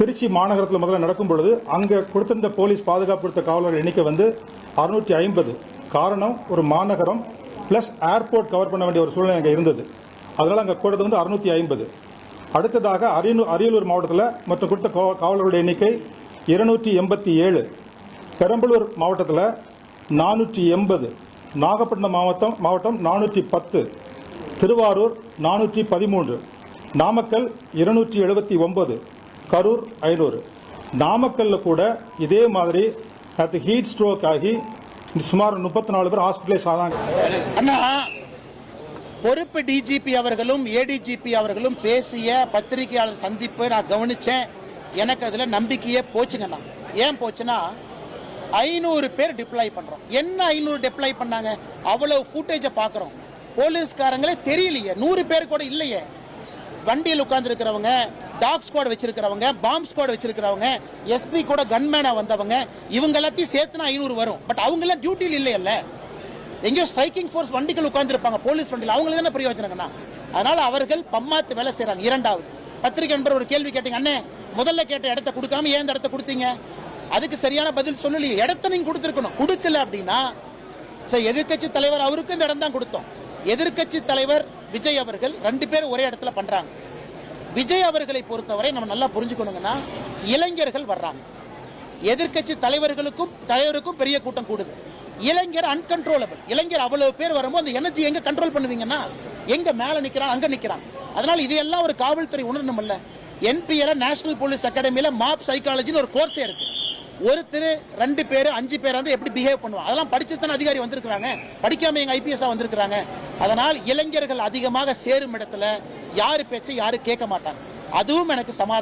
திருச்சி மாநகரத்தில் முதல்ல நடக்கும் பொழுது அங்கே கொடுத்திருந்த போலீஸ் பாதுகாப்பு கொடுத்த காவலர் எண்ணிக்கை வந்து அறுநூற்றி ஐம்பது. காரணம் ஒரு மாநகரம் ப்ளஸ் ஏர்போர்ட் கவர் பண்ண வேண்டிய ஒரு சூழ்நிலை அங்கே இருந்தது. அதனால் அங்கே கூடது வந்து அறுநூற்றி ஐம்பது. அடுத்ததாக அரியலூர் அரியலூர் மாவட்டத்தில் மொத்தம் கொடுத்த காவலர்களுடைய எண்ணிக்கை இருநூற்றி எண்பத்தி ஏழு. பெரம்பலூர் மாவட்டத்தில் நானூற்றி எண்பது. நாகப்பட்டினம் மாவட்டம் மாவட்டம் நானூற்றி பத்து. திருவாரூர் நானூற்றி பதிமூன்று. நாமக்கல் இருநூற்றி எழுபத்தி ஒன்பது. கரூர் ஐநூறு நாமக்கல்ல கூட இதே மாதிரி அது ஹீட் ஸ்ட்ரோக் ஆகி சுமார் முப்பத்தி நாலு பேர் ஹாஸ்பிட்டலைஸ் ஆனாங்க. அண்ணா பொறுப்பு டிஜிபி அவர்களும் ஏடிஜிபி அவர்களும் பேசிய பத்திரிகையாளர் சந்திப்பை நான் கவனிச்சேன். எனக்கு அதுல நம்பிக்கையே போச்சுங்கண்ணா ஏன் போச்சுன்னா ஐநூறு பேர் டிப்ளாய் பண்றோம். என்ன ஐநூறு டிப்ளாய் பண்ணாங்க? அவ்வளவு ஃபுட்டேஜை பார்க்குறோம் போலீஸ்காரங்களே தெரியலையே. நூறு பேர் கூட இல்லையே. வண்டியில் உட்காந்துருக்கிறவங்க டாக் ஸ்குவாட் வச்சிருக்கிறவங்க பாம்ப் ஸ்குவாட் வச்சிருக்கிறவங்க எஸ்பி கூட கன்மேனா வந்தவங்க இவங்க எல்லாத்தையும் சேர்த்துனா ஐநூறு வரும். பட் அவங்க எல்லாம் டியூட்டியில் இல்லையல்ல. எங்கேயோ ஸ்ட்ரைக்கிங் ஃபோர்ஸ் வண்டிகள் உட்கார்ந்துருப்பாங்க போலீஸ் வண்டியில். அவங்களுக்கு தானே பிரயோஜனங்கண்ணா அதனால அவர்கள் பம்மாத்து வேலை செய்கிறாங்க இரண்டாவது பத்திரிகை நண்பர் ஒரு கேள்வி கேட்டீங்க அண்ணே முதல்ல கேட்ட இடத்த கொடுக்காம ஏன் இந்த இடத்த கொடுத்தீங்க? அதுக்கு சரியான பதில் சொல்லலையே. இடத்த நீங்க கொடுத்துருக்கணும். கொடுக்கல அப்படின்னா எதிர்கட்சி எதிர்க்கட்சி தலைவர் அவருக்கும் இந்த இடம் தான் கொடுத்தோம். எதிர்க்கட்சி தலைவர் விஜய் அவர்கள் ரெண்டு பேரும் ஒரே இடத்துல பண்றாங்க. விஜய் அவர்களை பொறுத்தவரை நம்ம நல்லா புரிஞ்சுக்கணுங்கன்னா இளைஞர்கள் வர்றாங்க. எதிர்க்கட்சி தலைவர்களுக்கும் தலைவருக்கும் பெரிய கூட்டம் கூடுது. இளைஞர் அன்கன்ட்ரோலபிள் இளைஞர் அவ்வளவு பேர் வரும்போது அந்த எனர்ஜி எங்க கண்ட்ரோல் பண்ணுவீங்கன்னா எங்க மேல நிக்கிறான் அங்க நிக்கிறான். அதனால இதையெல்லாம் ஒரு காவல்துறை உணரணும்ல என்பிஎல நேஷனல் போலீஸ் அகாடமியில மாப் சைக்காலஜின்னு ஒரு கோர்ஸே இருக்கு. ஒருத்தர் ரெண்டு பேர் அஞ்சு பேர் வந்து எப்படி பிஹேவ் பண்ணுவாங்க? அதெல்லாம் படிச்சுத்தான தானே அதிகாரி வந்திருக்கிறாங்க. படிக்காம எங்க ஐபிஎஸ்ஆ வந்திருக்கிறாங்க. அதனால் இளைஞர்கள் அதிகமாக சேரும் இடத்துல யாரு பேச்சை யாரும் கேட்க மாட்டாங்க. அதுவும் எனக்கு சமாதானம்